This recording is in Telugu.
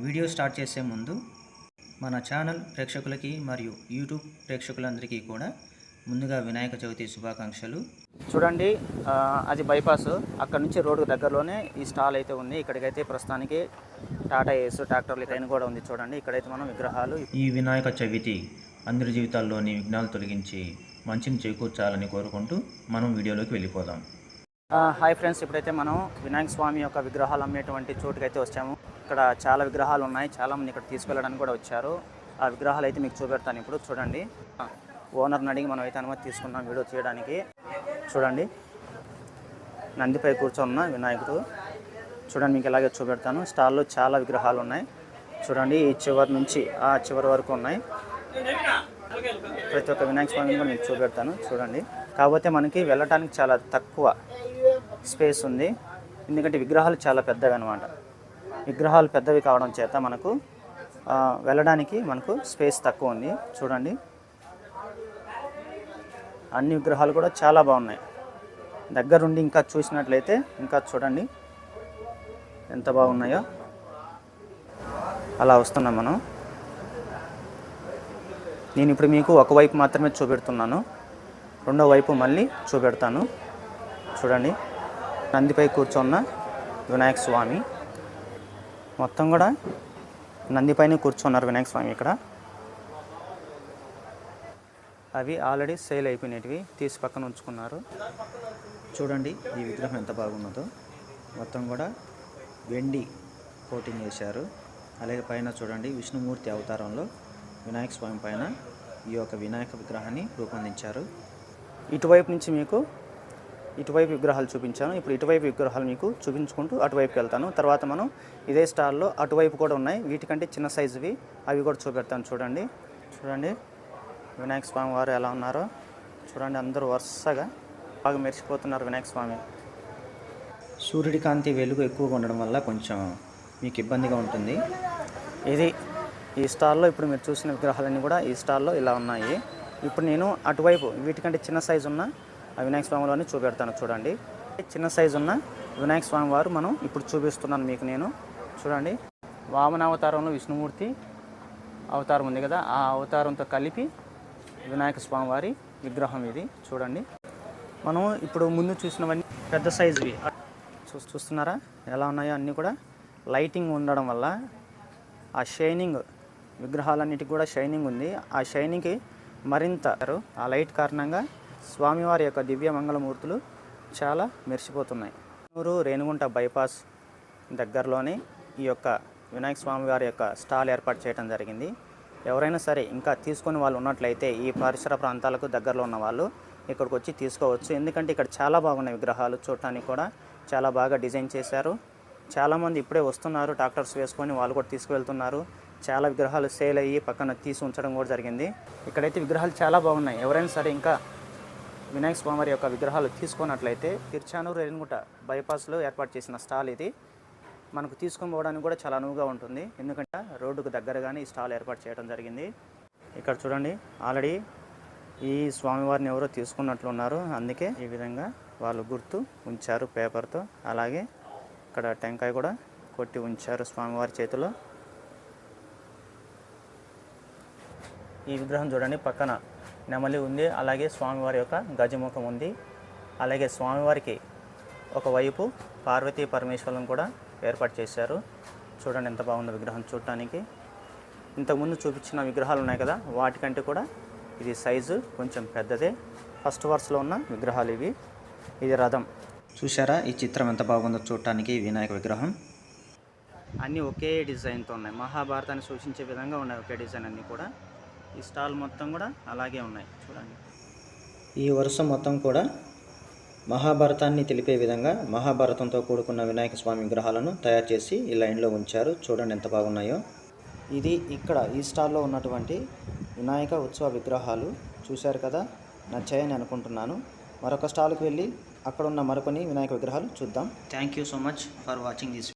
వీడియో స్టార్ట్ చేసే ముందు మన ఛానల్ ప్రేక్షకులకి మరియు యూట్యూబ్ ప్రేక్షకులందరికీ కూడా ముందుగా వినాయక చవితి శుభాకాంక్షలు. చూడండి అది బైపాస్. అక్కడ నుంచి రోడ్డు దగ్గరలోనే ఈ స్టాల్ అయితే ఉంది. ఇక్కడికైతే ప్రస్తుతానికి టాటా ఏస్ ట్రాక్టర్లు ట్రైన్ కూడా ఉంది చూడండి. ఇక్కడైతే మనం విగ్రహాలు ఈ వినాయక చవితి అందరి జీవితాల్లోని విఘ్నాలు తొలగించి మంచిని చేకూర్చాలని కోరుకుంటూ మనం వీడియోలోకి వెళ్ళిపోదాం. హాయ్ ఫ్రెండ్స్ ఇప్పుడైతే మనం వినాయక స్వామి యొక్క విగ్రహాలు అమ్మేటువంటి చోటుకైతే వచ్చాము. ఇక్కడ చాలా విగ్రహాలు ఉన్నాయి. చాలామంది ఇక్కడ తీసుకెళ్ళడానికి కూడా వచ్చారు. ఆ విగ్రహాలు అయితే మీకు చూపెడతాను ఇప్పుడు. చూడండి. ఓనర్ని అడిగి మనం అయితే అనుమతి తీసుకున్నాం వీడియో తీయడానికి. చూడండి. నందిపై కూర్చొన్న వినాయకుడు. చూడండి మీకు ఇలాగే చూపెడతాను. స్టాల్లో చాలా విగ్రహాలు ఉన్నాయి. చూడండి ఈ చివరి నుంచి ఆ చివరి వరకు ఉన్నాయి. ప్రతి ఒక్క వినాయక స్వామిని కూడా మీకు చూపెడతాను. చూడండి. కాకపోతే మనకి వెళ్ళటానికి చాలా తక్కువ స్పేస్ ఉంది. ఎందుకంటే విగ్రహాలు చాలా పెద్దవి అనమాట విగ్రహాలు పెద్దవి కావడం చేత మనకు వెళ్ళడానికి మనకు స్పేస్ తక్కువ ఉంది. చూడండి. అన్ని విగ్రహాలు కూడా చాలా బాగున్నాయి. దగ్గరుండి ఇంకా చూసినట్లయితే ఇంకా చూడండి ఎంత బాగున్నాయో. అలా వస్తున్నాం మనం. నేను ఇప్పుడు మీకు ఒకవైపు మాత్రమే చూపెడుతున్నాను. రెండో వైపు మళ్ళీ చూపెడతాను. చూడండి. నందిపై కూర్చున్న వినాయక స్వామి. మొత్తం కూడా నందిపైన కూర్చున్నారు వినాయక స్వామి ఇక్కడ. అవి ఆల్రెడీ సేల్ అయిపోయినవి తీసి పక్కన ఉంచుకున్నారు. చూడండి ఈ విగ్రహం ఎంత బాగున్నదో. మొత్తం కూడా వెండి కోటింగ్ చేశారు. అలాగే పైన చూడండి విష్ణుమూర్తి అవతారంలో వినాయక స్వామి పైన ఈ యొక్క వినాయక విగ్రహాన్ని రూపొందించారు. ఇటువైపు నుంచి మీకు ఇటువైపు విగ్రహాలు చూపించాను. ఇప్పుడు ఇటువైపు విగ్రహాలు మీకు చూపించుకుంటూ అటువైపుకి వెళ్తాను. తర్వాత మనం ఇదే స్టాల్లో అటువైపు కూడా ఉన్నాయి. వీటికంటే చిన్న సైజువి. అవి కూడా చూపెడతాను. చూడండి. చూడండి. వినాయక స్వామి వారు ఎలా ఉన్నారో. చూడండి. అందరూ వరుసగా బాగా మెరిసిపోతున్నారు వినాయక స్వామి. సూర్యుడి కాంతి వెలుగు ఎక్కువగా ఉండడం వల్ల కొంచెం మీకు ఇబ్బందిగా ఉంటుంది. ఇది ఈ స్టాల్లో ఇప్పుడు మీరు చూసిన విగ్రహాలన్నీ కూడా ఈ స్టాల్లో ఇలా ఉన్నాయి. ఇప్పుడు నేను అటువైపు వీటికంటే చిన్న సైజు ఉన్న ఆ వినాయక స్వామిలోని చూపెడతాను. చూడండి. చిన్న సైజు ఉన్న వినాయక స్వామి వారు మనం ఇప్పుడు చూపిస్తున్నాను మీకు నేను. చూడండి. వామన అవతారంలో విష్ణుమూర్తి అవతారం ఉంది కదా ఆ అవతారంతో కలిపి వినాయక స్వామి వారి విగ్రహం ఇది. చూడండి. మనం ఇప్పుడు ముందు చూసినవన్నీ పెద్ద సైజువి. చూ చూస్తున్నారా? ఎలా ఉన్నాయో అన్నీ కూడా లైటింగ్ ఉండడం వల్ల ఆ షైనింగ్ విగ్రహాలన్నిటికి కూడా షైనింగ్ ఉంది. ఆ షైనింగ్కి మరింత ఆ లైట్ కారణంగా స్వామివారి యొక్క దివ్య మంగళమూర్తులు చాలా మెరిసిపోతున్నాయి. నూరు రేణుగుంట బైపాస్ దగ్గరలోనే ఈ యొక్క వినాయక స్వామి వారి యొక్క స్టాల్ ఏర్పాటు చేయడం జరిగింది. ఎవరైనా సరే ఇంకా తీసుకొని వాళ్ళు ఉన్నట్లయితే ఈ పరిసర ప్రాంతాలకు దగ్గరలో ఉన్న వాళ్ళు ఇక్కడికి వచ్చి తీసుకోవచ్చు. ఎందుకంటే ఇక్కడ చాలా బాగున్నాయి విగ్రహాలు చూడటానికి కూడా చాలా బాగా డిజైన్ చేశారు. చాలామంది ఇప్పుడే వస్తున్నారు ట్రాక్టర్స్ వేసుకొని వాళ్ళు కూడా తీసుకువెళ్తున్నారు. చాలా విగ్రహాలు సేల్ అయ్యి పక్కన తీసి ఉంచడం కూడా జరిగింది. ఇక్కడైతే విగ్రహాలు చాలా బాగున్నాయి. ఎవరైనా సరే ఇంకా వినాయక స్వామివారి యొక్క విగ్రహాలు తీసుకున్నట్లయితే తిరుచానూరు రేణుగుంట బైపాస్లో ఏర్పాటు చేసిన స్టాల్ ఇది. మనకు తీసుకొని పోవడానికి కూడా చాలా అనువుగా ఉంటుంది. ఎందుకంటే రోడ్డుకు దగ్గరగానే ఈ స్టాల్ ఏర్పాటు చేయడం జరిగింది. ఇక్కడ చూడండి ఆల్రెడీ ఈ స్వామివారిని ఎవరో తీసుకున్నట్లున్నారు అందుకే ఈ విధంగా వాళ్ళు గుర్తు ఉంచారు పేపర్తో. అలాగే ఇక్కడ టెంకాయ కూడా కొట్టి ఉంచారు స్వామివారి చేతిలో. ఈ విగ్రహం చూడండి పక్కన నెమలి ఉంది అలాగే స్వామివారి యొక్క గజముఖం ఉంది. అలాగే స్వామివారికి ఒకవైపు పార్వతీ పరమేశ్వరులను కూడా ఏర్పాటు చేశారు. చూడండి ఎంత బాగుందో విగ్రహం చూడటానికి. ఇంతకుముందు చూపించిన విగ్రహాలు ఉన్నాయి కదా వాటికంటే కూడా ఇది సైజు కొంచెం పెద్దదే. ఫస్ట్ వరుసలో ఉన్న విగ్రహాలు ఇవి. ఇది రథం. చూసారా ఈ చిత్రం ఎంత బాగుందో చూడటానికి వినాయక విగ్రహం. అన్నీ ఒకే డిజైన్తో ఉన్నాయి. మహాభారతాన్ని సూచించే విధంగా ఉన్నాయి ఒకే డిజైన్ అన్నీ కూడా. ఈ స్టాల్ మొత్తం కూడా అలాగే ఉన్నాయి. చూడండి. ఈ వరుస మొత్తం కూడా మహాభారతాన్ని తెలిపే విధంగా మహాభారతంతో కూడుకున్న వినాయక స్వామి విగ్రహాలను తయారు చేసి ఈ లైన్లో ఉంచారు. చూడండి ఎంత బాగున్నాయో. ఇది ఇక్కడ ఈ స్టాల్లో ఉన్నటువంటి వినాయక ఉత్సవ విగ్రహాలు. చూశారు కదా? నచ్చాయని అనుకుంటున్నాను. మరొక స్టాల్కి వెళ్ళి అక్కడ ఉన్న మరికొన్ని వినాయక విగ్రహాలు చూద్దాం. Thank you so much for watching this